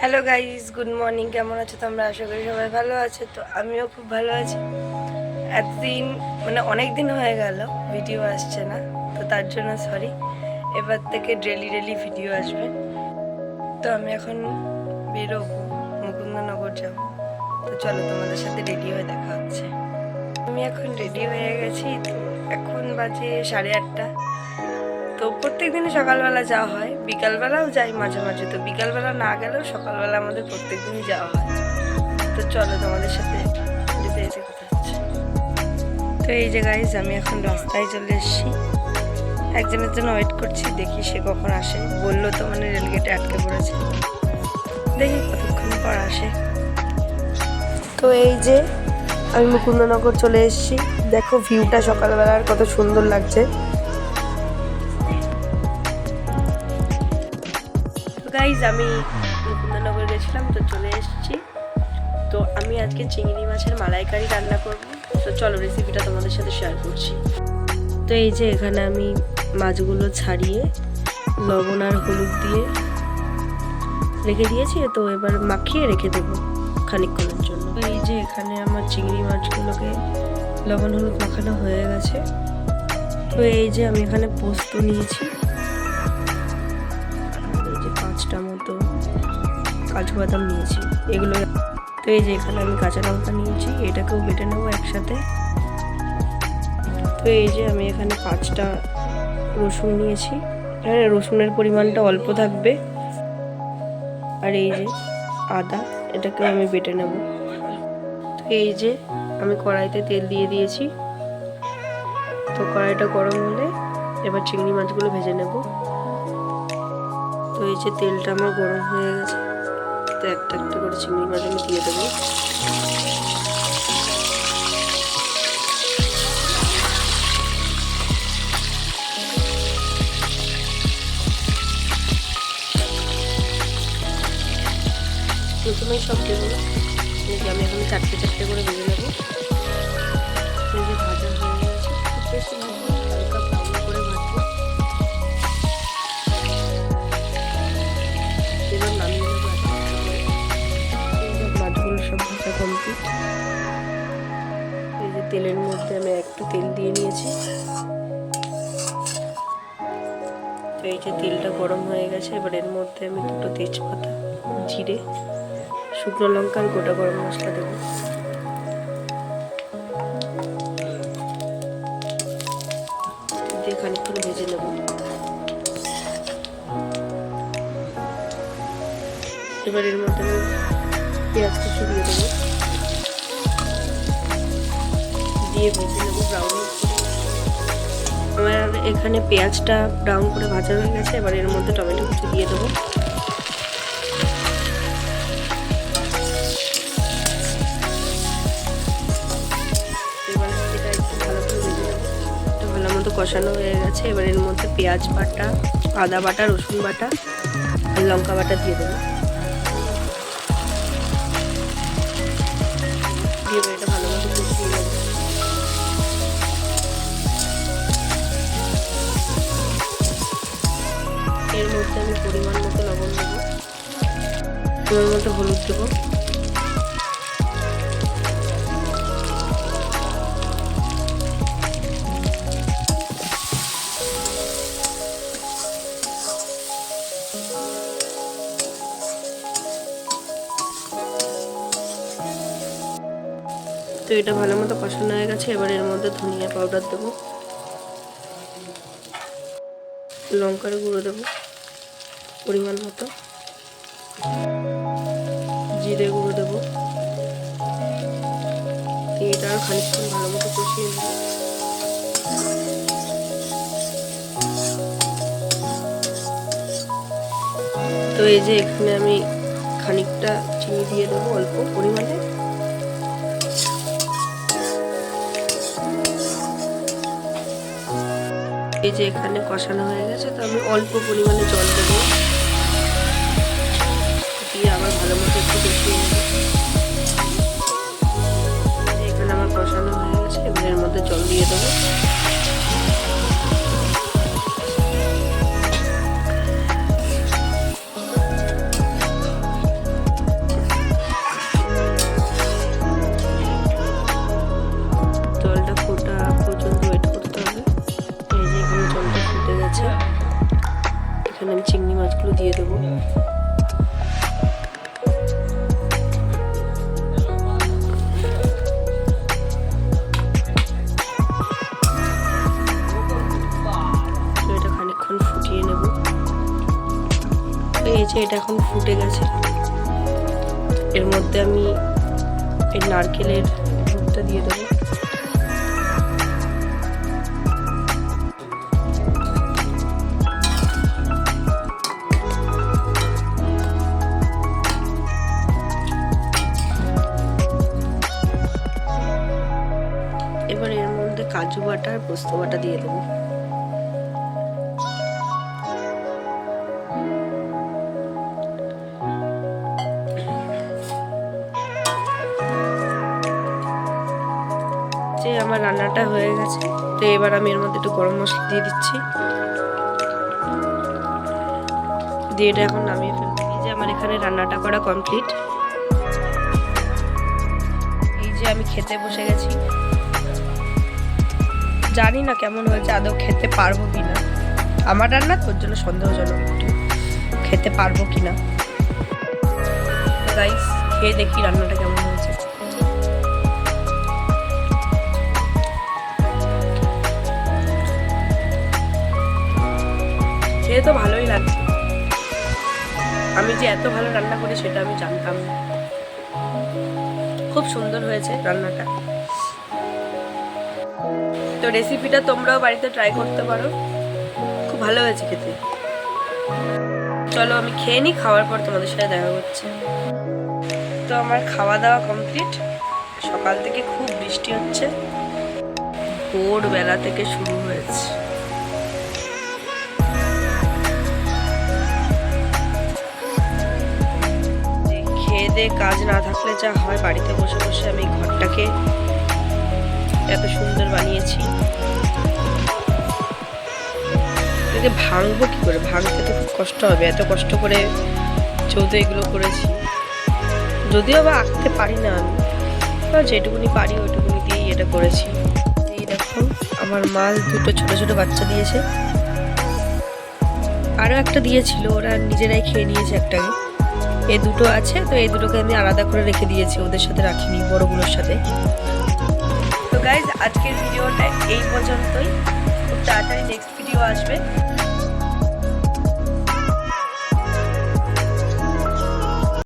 Hello guys good morning কেমন আছো তোমরা? আশা করি সবাই ভালো আছো। তো আমিও খুব ভালো আছি। এতদিন মানে অনেক দিন হয়ে গেল ভিডিও আসছে না। তো তার জন্য সরি এবার থেকে ডেলি ডেলি ভিডিও আসবে। তো আমি এখন বেরোবো। মুকুন্দনগর যাব। তো চলো তোমাদের সাথে রেডি হয়ে দেখা হচ্ছে। আমি এখন রেডি হয়ে গেছি। তো এখন বাজে সাড়ে আটটা। তো প্রত্যেক দিনই সকালবেলা যাওয়া হয়। বিকালবেলাও যাই মাঝে মাঝে। তো বিকালবেলা না গেলেও সকালবেলা আমাদের প্রত্যেক দিনই যাওয়া হয়। তো চলো তোমাদের সাথে যেতে যেতে কথা হচ্ছে। তো এই যে গাইজ আমি এখন রাস্তায় চলে এসেছি। একজনের জন্য ওয়েট করছি, দেখি সে কখন আসে। বলল তো মানে রেলগেটে আটকে পড়েছে। দেখি কতক্ষণ পর আসে। তো এই যে আমি মুকুন্দনগর চলে এসেছি। দেখো ভিউটা সকালবেলার কত সুন্দর লাগছে। গাইজ আমি মুকুন্দনগর গেছিলাম, তো চলে এসেছি। তো আমি আজকে চিংড়ি মাছের মালাইকারি রান্না করব। তো চলো রেসিপিটা তোমাদের সাথে শেয়ার করছি। তো এই যে এখানে আমি মাছগুলো ছাড়িয়ে, লবণ আর হলুদ দিয়ে রেখে দিয়েছি, তো এবার মাখিয়ে রেখে দেবো খানিকক্ষণের জন্য। তো এই যে এখানে আমার চিংড়ি মাছগুলোকে লবণ হলুদ মাখানো হয়ে গেছে। তো এই যে আমি এখানে পোস্ত নিয়েছি। কাজু বাদাম নিয়েছি। এগুলো তো এই যে এখানে আমি কাঁচা লঙ্কা নিয়েছি, এটাকেও বেটে নেব একসাথে। তো এই যে আমি এখানে পাঁচটা রসুন নিয়েছি। হ্যাঁ রসুনের পরিমাণটা অল্প থাকবে। আর এই যে আদা, এটাকেও আমি বেটে নেব। তো এই যে আমি কড়াইতে তেল দিয়ে দিয়েছি। তো কড়াইটা গরম হলে এবার চিংড়ি মাছগুলো ভেজে নেব। তো এই যে তেলটা আমার গরম হয়ে গেছে। তো একটা একটা করে চিংড়ি মাছ আমি দিয়ে দেবো। প্রথমেই সব দেবো। আমি এখন চারটে চারটে করে ভেজে নেব। ভাজা হয়ে গেছে, খুব বেশি তেলের মধ্যে আমি একটু তেল দিয়ে নিয়েছি। তো এই যে তেলটা গরম হয়ে গেছে, এবার এর মধ্যে আমি দুটো তেজপাতা, জিরে, শুকনো লঙ্কা আর গোটা গরম মশলা দেবো। খানিকক্ষণ ভেজে নেব। এবার এর মধ্যে আমি পেঁয়াজ কুচি দিয়ে দেবো। দিয়ে ভেজে নেব ব্রাউন আমার এখানে পেঁয়াজটা ব্রাউন করে ভাজা হয়ে গেছে, এবার এর মধ্যে টমেটো কুচি দিয়ে দেবো। ভালো মতো কষানো হয়ে গেছে, এবার এর মধ্যে পেঁয়াজ বাটা, আদা বাটা, রসুন বাটা লঙ্কা বাটা দিয়ে দেবো। পরিমাণ মতো হলুদ দেবো। তো এটা ভালো মতো কষানো হয়ে গেছে, এবার এর মধ্যে ধনিয়া পাউডার দেবো। লঙ্কার গুঁড়ো দেবো, পরিমাণ মতো। জিরে গুঁড়ো দেবো এটা আর খানিকক্ষণ ভালো মতো কষিয়ে নেব। তো এই যে এখানে আমি খানিকটা চিনি দিয়ে দেবো অল্প পরিমাণে। এই যে এখানে কষানো হয়ে গেছে, তো আমি অল্প পরিমাণে জল দেবো। আবার ভালো মতো একটু কষিয়ে এখানে আমার কষানো হয়ে গেছে, এবার এর মধ্যে জল দিয়ে দেবো। এটা এখন ফুটে গেছে। এর মধ্যে আমি এই নারকেলের দুধটা দিয়ে দেবো। এবার এর মধ্যে কাজু বাটা আর পোস্ত বাটা দিয়ে দেবো। আমার রান্নাটা হয়ে গেছে। তো এবার আমি এর মধ্যে একটু গরম মশলা দিয়ে দিচ্ছি। দিয়ে এটা এখন নামিয়ে ফেলব। এই যে আমার এখানে রান্নাটা করা কমপ্লিট। এই যে আমি খেতে বসে গেছি। জানি না কেমন হয়েছে, আদৌ খেতে পারব কি না আমার রান্না তোর জন্য সন্দেহজনক, একটু খেতে পারব কি না খেয়ে দেখি রান্নাটা কেমন খেয়ে তো ভালোই লাগছে। আমি যে এত ভালো রান্না করি সেটা আমি জানতাম খুব সুন্দর হয়েছে রান্নাটা। তো রেসিপিটা তোমরাও বাড়িতে ট্রাই করতে পারো। খুব ভালো হয়েছে খেতে। চলো আমি খেয়ে নিই, খাওয়ার পর তোমাদের সাথে দেখা করছে তো আমার খাওয়া দাওয়া কমপ্লিট সকাল থেকে খুব বৃষ্টি হচ্ছে। ভোরবেলা থেকে শুরু হয়েছে। দিয়ে কাজ না থাকলে যা হয়, বাড়িতে বসে বসে আমি ঘরটাকে এত সুন্দর বানিয়েছি। এটাকে ভাঙবো কি করে? ভাঙতে তো খুব কষ্ট হবে, এত কষ্ট করে চৌদ্দ এগুলো করেছি। যদিও বা আঁকতে পারি না আমি যেটুকুনি পারি ওইটুকুনি দিয়েই এটা করেছি। এই দেখো আমার মাল দুটো ছোট ছোট বাচ্চা দিয়েছে। আরও একটা দিয়েছিল, ওরা নিজেরাই খেয়ে নিয়েছে একটাকে। এই দুটো আছে, তো এই দুটোকে আমি আলাদা করে রেখে দিয়েছি, ওদের সাথে রাখিনি, বড়গুলোর সাথে। তো গাইজ আজকের ভিডিওটা এই পর্যন্তই। খুব তাড়াতাড়ি নেক্সট ভিডিও আসবে।